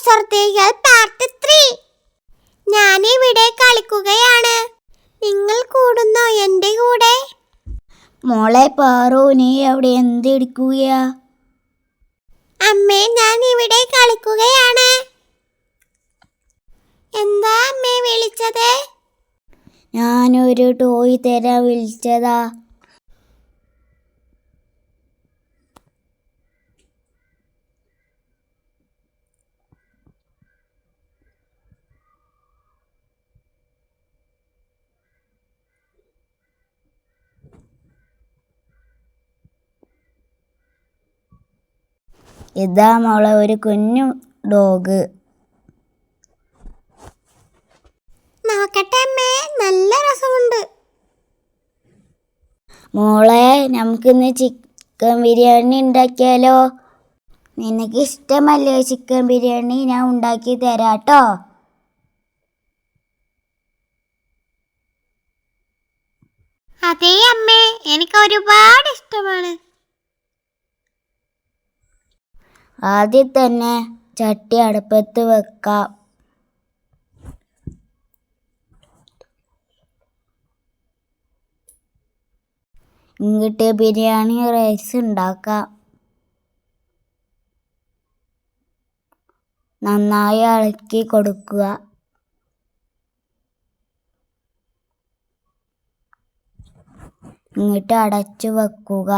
കുസൃതികൾ part three ഞാനിവിടെ കളിക്കുകയാണ്. നിങ്ങൾ കൂടുന്നോ എന്റെ കൂടെ? മോളെ പാറു നീ അവിടെ എന്തിടിക്കുകയാ? അമ്മേ ഞാൻ ഇവിടെ കളിക്കുകയാണ്. എന്താ അമ്മേ വിളിച്ചത്? ഞാനൊരു ടോയ് തരാൻ വിളിച്ചതാ. ഇതാ മോളെ ഒരു കുഞ്ഞു ഡോഗ്. നോക്കട്ടെ അമ്മേ നല്ല രസമുണ്ട്. മോളെ നമുക്കിന്ന് ചിക്കൻ ബിരിയാണി ഉണ്ടാക്കിയാലോ? നിനക്ക് ഇഷ്ടമല്ലേ ചിക്കൻ ബിരിയാണി? ഞാൻ ഉണ്ടാക്കി തരാട്ടോ അതേ അമ്മേ എനിക്ക് ഒരുപാട് ഇഷ്ടമാണ്. ആദ്യം തന്നെ ചട്ടി അടുപ്പത്ത് വെക്കാം. ഇങ്ങോട്ട് ബിരിയാണി റൈസ് ഉണ്ടാക്കാം. നന്നായി ഇളക്കി കൊടുക്കുക. ഇങ്ങോട്ട് അടച്ചു വെക്കുക.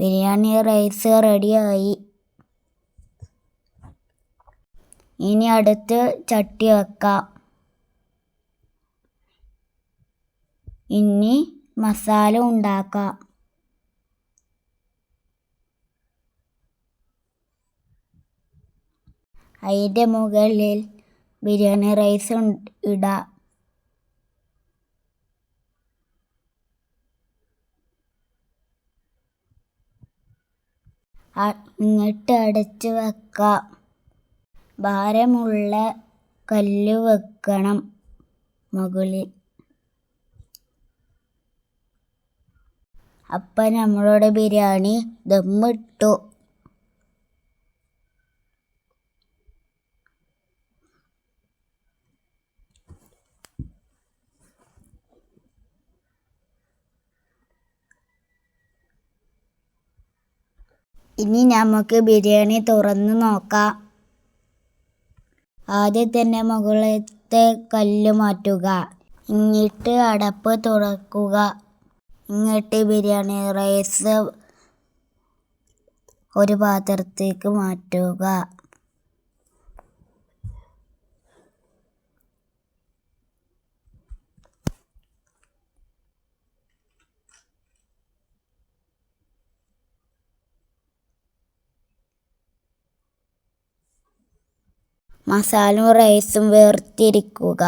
ബിരിയാണി റൈസ് റെഡിയായി. ഇനി അടുത്ത് ചട്ടി വെക്കാം. ഇനി മസാല ഉണ്ടാക്കാം. അതിന്റെ മുകളിൽ ബിരിയാണി റൈസ് ഇടാം. ഇങ്ങോട്ട് അടച്ചു വെക്കാം. ഭാരമുള്ള കല്ല് വെക്കണം മുകളിൽ. അപ്പം നമ്മളുടെ ബിരിയാണി ദമ്മിട്ടു. ഇനി നമുക്ക് ബിരിയാണി തുറന്ന് നോക്കാം. ആദ്യം തന്നെ മുകളിലത്തെ കല്ല് മാറ്റുക. ഇങ്ങിട്ട് അടപ്പ് തുറക്കുക. ഇങ്ങിട്ട് ബിരിയാണി റൈസ് ഒരു പാത്രത്തേക്ക് മാറ്റുക. മസാലയും റൈസും വേർതിരിക്കുക.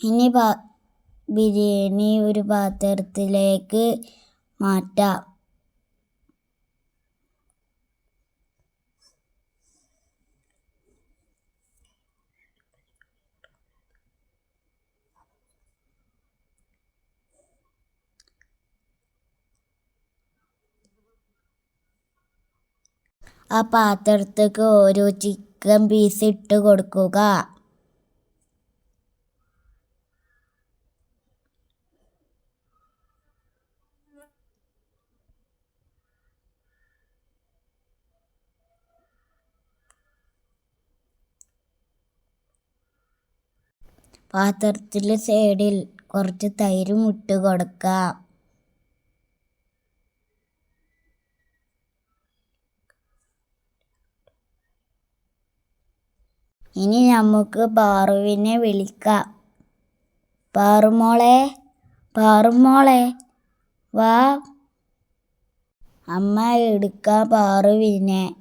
ഇനി പാ- ബിരിയാണി ഒരു പാത്രത്തിലേക്ക് മാറ്റാം. ആ പാത്രത്തേക്ക് ഓരോ ചിക്കൻ പീസ് ഇട്ട് കൊടുക്കുക. പാത്രത്തിൽ സൈഡിൽ കുറച്ച് തൈരും ഇട്ട് കൊടുക്കാം. ഇനി നമുക്ക് പാറുവിനെ വിളിക്കാം. പാറുമോളെ പാറുമോളെ വാ. അമ്മ എടുക്കാം പാറുവിനെ.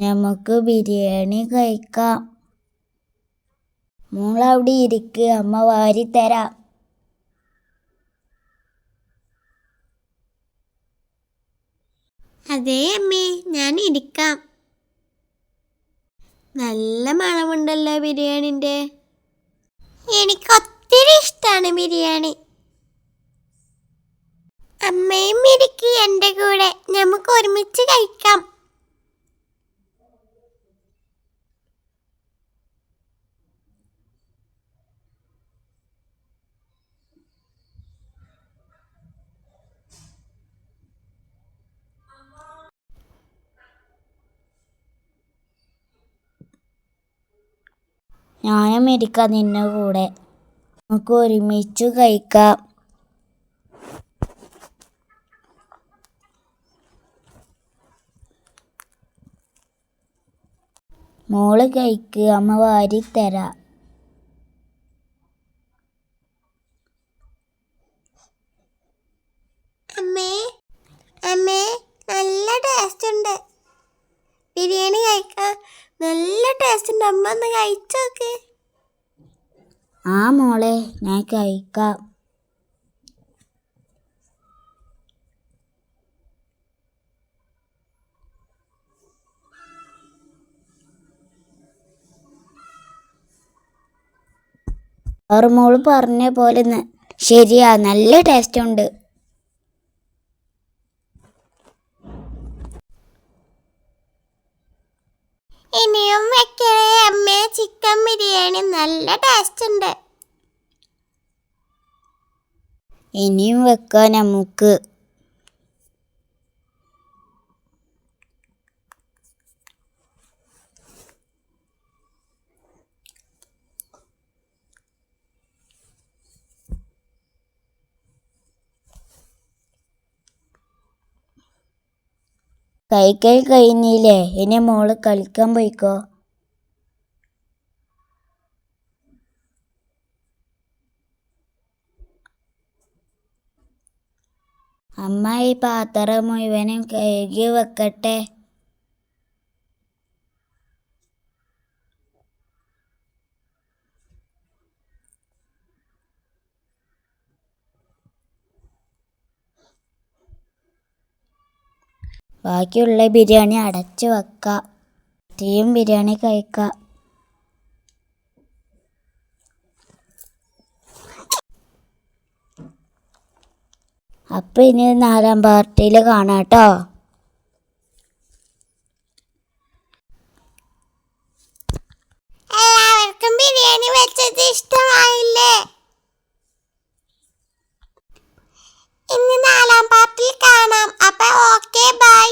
നമുക്ക് ബിരിയാണി കഴിക്കാം. മോളവിടെ ഇരിക്ക് അമ്മ വാരി തരാ അതേ അമ്മേ ഞാൻ ഇരിക്കാം. നല്ല മണമുണ്ടല്ലോ ബിരിയാണിന്റെ. എനിക്ക് ഒത്തിരി ഇഷ്ടമാണ് ബിരിയാണി. അമ്മയും ഇരിക്ക് എന്റെ കൂടെ. നമുക്ക് ഒരുമിച്ച് കഴിക്കാം. ഞാനും ഇരിക്കാം നിന്റെ കൂടെ. നമുക്ക് ഒരുമിച്ച് കഴിക്കാം. മോൾ കഴിക്ക് അമ്മ വാരി തരാം അമ്മേ അമ്മേ നല്ല ടേസ്റ്റ് ഉണ്ട് ബിരിയാണി കഴിക്കാൻ നല്ല ടേസ്റ്റ് ഉണ്ട് അമ്മ ഒന്ന് കഴിച്ചോക്ക്. ആ മോളെ ഞാൻ കഴിക്കാം. അവർ മോൾ പറഞ്ഞ പോലെ ശരിയാ. നല്ല ടേസ്റ്റ് ഉണ്ട് ഇനിയും വെക്കണേ അമ്മേ ചിക്കൻ ബിരിയാണി നല്ല ടേസ്റ്റ് ഉണ്ട്. ഇനിയും വെക്കാം നമുക്ക്. കൈക്കൈ കഴിഞ്ഞില്ലേ? ഇനി മോൾ കളിക്കാൻ പോയിക്കോ? അമ്മ ഈ പാത്രം മുഴുവനും കഴുകി വെക്കട്ടെ. ബാക്കിയുള്ള ബിരിയാണി അടച്ചു വെക്കാം. തീയും ബിരിയാണി കഴിക്കാം. അപ്പം ഇനി നാലാം പാർട്ടിയിൽ കാണാം കേട്ടോ. എല്ലാവർക്കും ബിരിയാണി വെച്ചത് ഇഷ്ടമായില്ലേ? ഇനി നാലാം പാർട്ടിയിൽ കാണാം. അപ്പൊ ഓക്കെ ബൈ